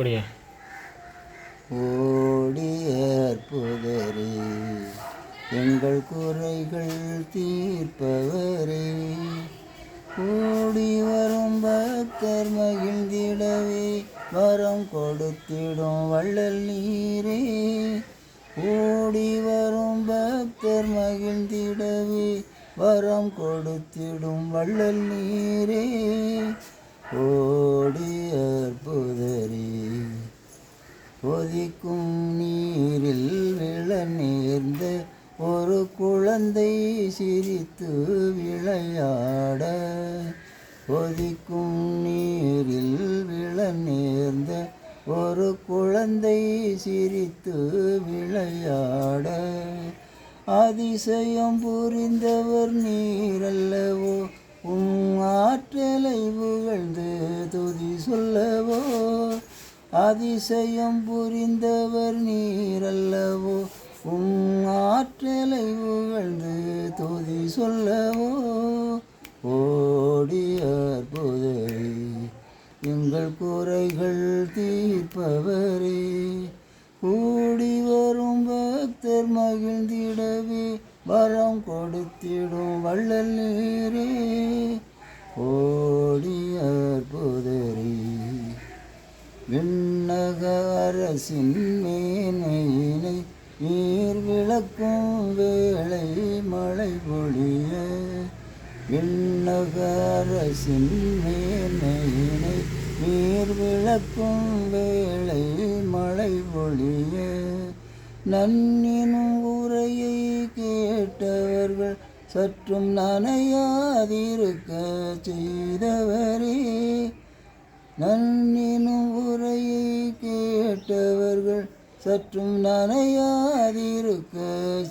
அப்படியே. ஓடி அற்புதரே எங்கள் குறைகள் தீர்ப்பவரே. கூடி வரும் பக்தர் மகிழ்ந்திடவே வரம் கொடுத்திடும் வள்ளல் நீரே. ஓடி வரும் பக்தர் மகிழ்ந்திடவே வரம் கொடுத்திடும் வள்ளல் நீரே. ஓடி அற்புதரே கொதிக்கும் நீரில் விழ நேர்ந்த ஒரு குழந்தை சிரித்து விளையாட. கொதிக்கும் நீரில் விழ நேர்ந்த ஒரு குழந்தை சிரித்து விளையாட. அதிசயம் புரிந்தவர் நீரல்லவோ உன் ஆற்றலை புகழ்ந்து சொல்லவோ? அதிசயம் புரிந்தவர் நீரல்லவோ? உம் ஆற்றலை உகழ்ந்து துதி சொல்லவோ? ஓடி அற்புதரே எங்கள் குறைகள் தீர்ப்பவரே. கூடி வரும் பக்தர் மகிழ்ந்திடவே வரம் கொடுத்திடும் வள்ளல் நீரே. ஓடியார் அற்புதரே விண்ணக அரசின் மேனையினை நீர் விளக்கும் வேளை மழை பொழிய. விண்ணக அரசின் மேனையினை நீர் விளக்கும் வேளை மழை பொழிய. நன்னினும் உரையை கேட்டவர்கள் சற்றும் நனையாதிருக்க செய்தவரே. நன்னினும் சற்றும் நனையாதிருக்க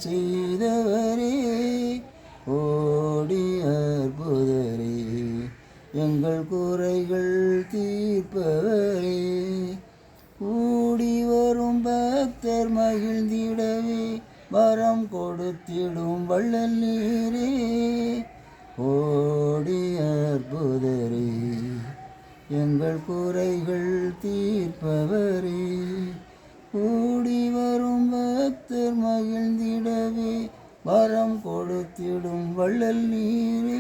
செய்தவரே. ஓடி அற்புதரே எங்கள் குறைகள் தீர்ப்பவரே. கூடி வரும் பக்தர் மகிழ்ந்திடவே வரம் கொடுத்திடும் வள்ளல் நீரே. ஓடி அற்புதரே எங்கள் குறைகள் தீர்ப்பவரே. ஓடி வரும் பக்தர் மகிழ்ந்திடவே வரம் கொடுத்திடும் வள்ளல் நீரே.